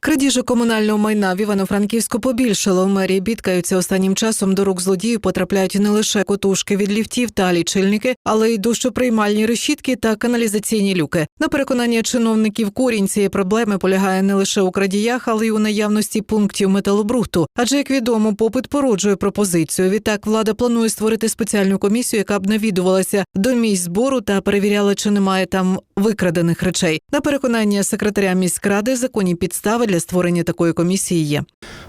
Крадіжок комунального майна в Івано-Франківську побільшало. В мерії бідкаються останнім часом до рук злодіїв потрапляють не лише котушки від ліфтів та лічильники, але й дощоприймальні решітки та каналізаційні люки. На переконання чиновників корінь цієї проблеми полягає не лише у крадіях, але й у наявності пунктів металобрухту. Адже як відомо, попит породжує пропозицію. Відтак влада планує створити спеціальну комісію, яка б навідувалася до місць збору та перевіряла, чи немає там викрадених речей. На переконання секретаря міськради законні підстави для створення такої комісії є.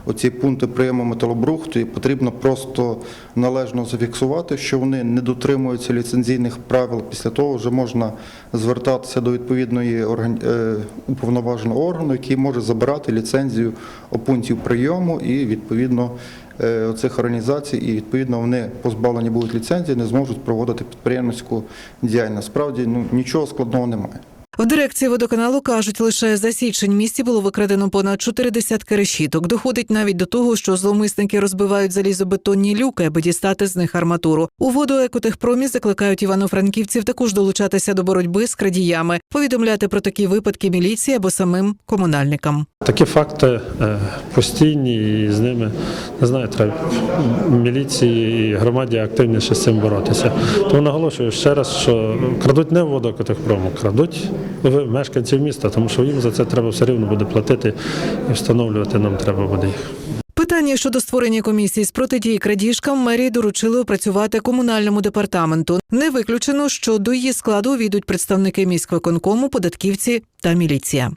Оці пункти прийому металобрухту потрібно просто належно зафіксувати, що вони не дотримуються ліцензійних правил. Після того вже можна звертатися до відповідної е, уповноваженого органу, який може забирати ліцензію у пунктів прийому і відповідно е, цих організацій, і відповідно вони позбавлені будуть ліцензії, не зможуть проводити підприємницьку діяльність. Справді ну нічого складного немає. В дирекції водоканалу кажуть, лише за січень місті було викрадено понад чотири десятки решіток. Доходить навіть до того, що зловмисники розбивають залізобетонні люки, аби дістати з них арматуру. У воду екотехпромі закликають івано-франківців також долучатися до боротьби з крадіями, повідомляти про такі випадки міліції або самим комунальникам. Такі факти е, постійні, і з ними не знаю, треба міліції і громаді активніше з цим боротися. Тому наголошую ще раз, що крадуть не в водокотехпрому, крадуть мешканців міста, тому що їм за це треба все рівно буде платити і встановлювати нам треба буде їх. Питання щодо створення комісії з протидії крадіжкам мерії доручили опрацювати комунальному департаменту. Не виключено, що до її складу війдуть представники міськвиконкому, податківці та міліція.